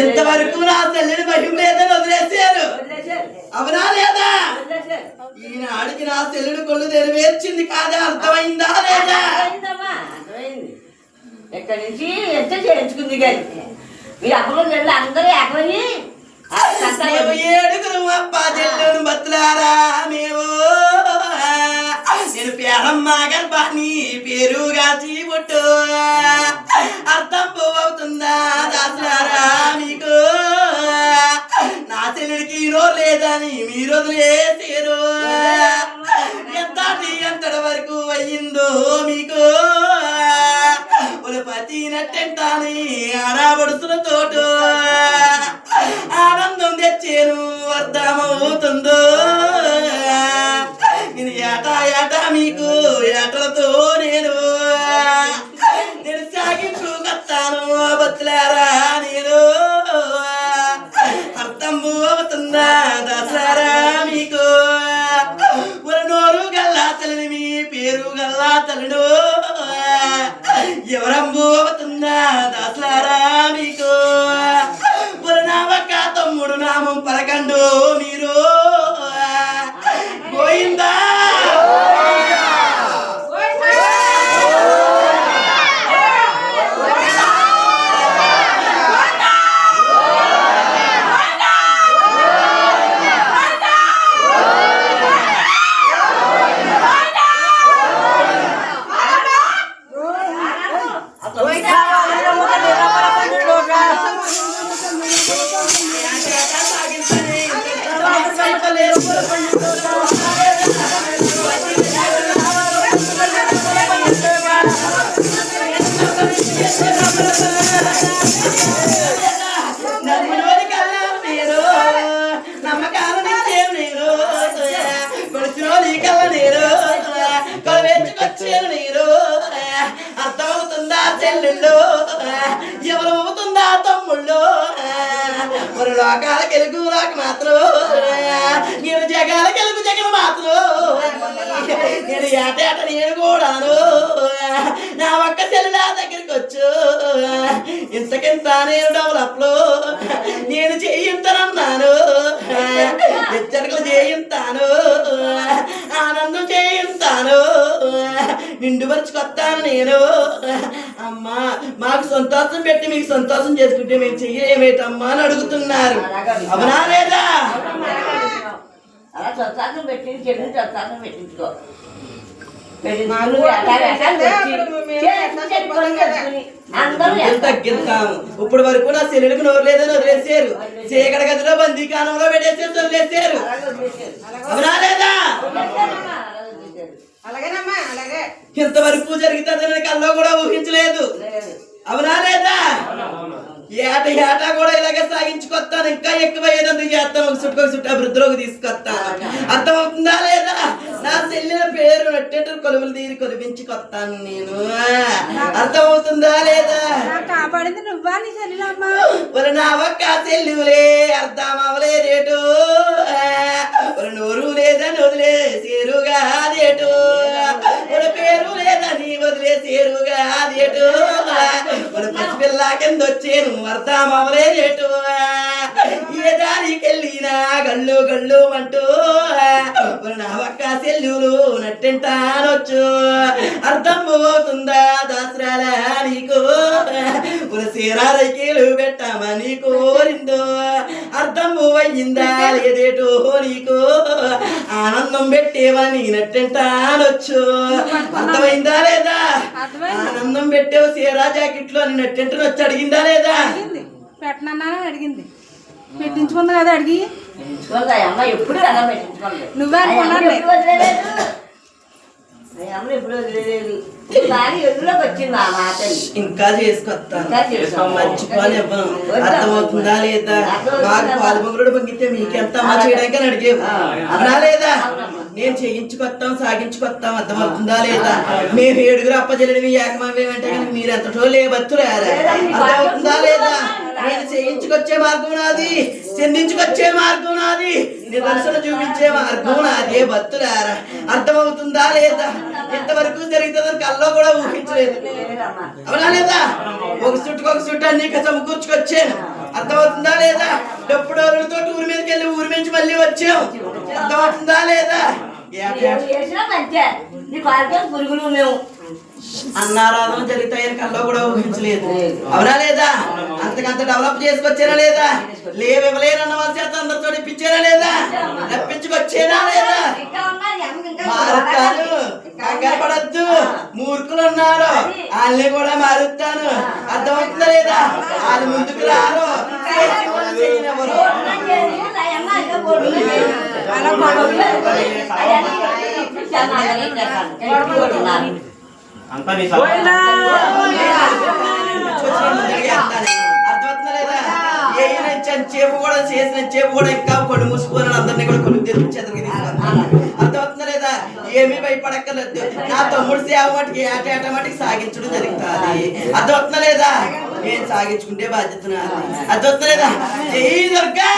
ఇంతవరకు నా తల్లిని మహిమ లేదని వదిలేశారు. అవునా లేదా. ఈనాడికి నా చెల్లుడు కొళ్ళు నెరవేర్చింది కాదా అర్థమైందా లేదా. ఇక్కడి నుంచి ఎంత చేయించుకుంది కానీ మీ అప్పుడు నెలలు అందరూ మేము ఏడుగురు అప్ప చెల్లుడు బతులారా మేము నేను పేరమ్మ గర్భాన్ని పేరుగా చీబుట్టు మీరు వదిలేసారు ఎంత ఎంతటి వరకు అయ్యిందో మీకు? ఒక పతి నట్టెంటాని ఆడబడుతున్న తోటు? ఆనందం తెచ్చేను అర్థమవుతుందో? నేను ఏటా ఏటా మీకు? ఏటలతో నేను కొలవేర్చుకొచ్చాను అర్థమవుతుందా చెల్లెళ్ళు ఎవరు అవుతుందా తమ్ముళ్ళు? మరి లోకాల కెలుగు లోక మాత్రం? నేను జగాల కెలుగు జగన్ మాత్రం? నేను ఏటేట నేను కూడాను? నా ఒక్క చెల్లి నా దగ్గరికి వచ్చు? ఇంతకింత నేను డెవలప్లో నేను చేయింతనన్నాను? హెచ్చరికలు చేయింతాను? ఆనందం చేయింతాను? నిండుపరుచుకొస్తాను నేను. అమ్మా మాకు సంతోషం పెట్టి మీకు సంతోషం చేసుకుంటే మేము చెయ్యేమేటమ్మా అని అడుగుతున్నారు. అవునా లేదా? అలా పెట్టింది పెట్టించుకో. తగ్గిస్తాము ఇప్పుడు వరకు నా శరీరకు నోరు లేదని వదిలేసారు చీకటి గదిలో బందీకానంలో పెట్టేసి వదిలేసారు. అవునా లేదా? అలాగే ఇంతవరకు జరిగితే కల్లో కూడా ఊహించలేదు. అవునా లేదా? ఏట ఏట కూడా ఇలాగే సాగించుకొస్తాను ఇంకా ఎక్కువ ఏదో చేస్తాను. ఒక చుట్టూ చుట్టూ అభివృద్ధిలోకి తీసుకొస్తాను అర్థమవుతుందా లేదా? నా చెల్లిన పేరు నట్టేట కొలువులు తీరి కొలిపించుకొస్తాను నేను. అర్థమవుతుందా లేదా? కాపాడింది నువ్వా నీ చెల్లెలమ్మా? మరి నా ఒక్క చెల్లివులే అర్థం అవ్వలేదేటు. నోరు లేదా నోదులే సేరుగా అదేటు మన పేరు లేదని వదిలేసేరుగా అదేటు మన పసిపిల్ల కింద వచ్చేను అర్థం అమలేదేటు ఏ గల్లు గల్లు అంటూ ஒரு నవక్క చెల్లులు నట్టింటానొచ్చు. అర్థం పోతుందా దసరాల నీకు? ఒక సీరాలకీలు పెట్టమని కోరిందో అర్థం అయ్యిందా లేదేటో నీకు? ఆనందం పెట్టేవని నట్టంటానొచ్చు. అర్థమైందా లేదా. ఆనందం పెట్టేవు సీరా జాకెట్లో నట్టంటని వచ్చి అడిగిందా లేదా? అడిగింది. పెట్టనన్నానని అడిగింది. పెట్టించుకుంది కదా అడిగి? ఎప్పుడు నువ్వే ఇంకా చేసుకొస్తాను అర్థమవుతుందా లేదా? పాల్పొంగుడు పంగితే మీకెంత అమ్మ చేయడానికి అడిగేవు. అవునా లేదా? నేను చేయించుకొస్తాం సాగించుకొస్తాం అర్థమవుతుందా లేదా? మేము ఏడుగురు అప్పచెల్లినవి ఏకమేమంటే కనుక మీరు ఎంతటో లేబత్తురారా అర్థమవుతుందా లేదా? నేను చేయించుకొచ్చే మార్గం నాది చెందించుకొచ్చే మార్గం నాది నిదర్శన చూపించే మార్గం నాదే. భక్తులారా అర్థమవుతుందా లేదా? ఇంతవరకు జరుగుతుందని కల్లో కూడా ఊహించలేదు. అవునా లేదా? ఒక ఒక చుట్టుకు ఒక చుట్టూ అన్ని సమకూర్చుకొచ్చాను. అర్థమవుతుందా లేదా? ఎప్పుడు తోటి ఊరి మీదకి వెళ్ళి ఊరి నుంచి మళ్ళీ వచ్చాం. అర్థమవుతుందా లేదా? పురుగులు మేము అన్నారాధన జరుగుతాయని కల్లో కూడా ఊహించలేదు. అవునా లేదా? అంతకంత డెవలప్ చేసుకొచ్చారా లేదా? లేవు ఇవ్వలేరన్న వాళ్ళ చేత అందరితో ఇప్పించారా లేదా? రప్పించుకొచ్చేనా లేదా? ఇంకా ఉన్నాయి, అమ్మ ఇంకా మారుతాను. కంగారు పడద్దు. మూర్ఖులు ఉన్నారు వాళ్ళని కూడా మారుతాను. అర్థమవుతుందా లేదా? వాళ్ళు ముందుకు రారు. అలా అంతా నీ చేపు కూడా చేసిన చేపు కూడా ఇంకా కొడు మూసుకొని అందరినీ కూడా తెప్పించి ఎదురుగా తీసుకున్నాను అర్థమవుతుందా లేదా ఏమీ భయపడక్కర్లేదు నా తమ్ముడు సేవ మటుకి ఏట ఏట మటుకి సాగించడం జరుగుతుంది అర్థమవుతుందా లేదా నేను సాగించుకుంటే బాధ్యత అర్థమవుతుందా లేదా జై దుర్గా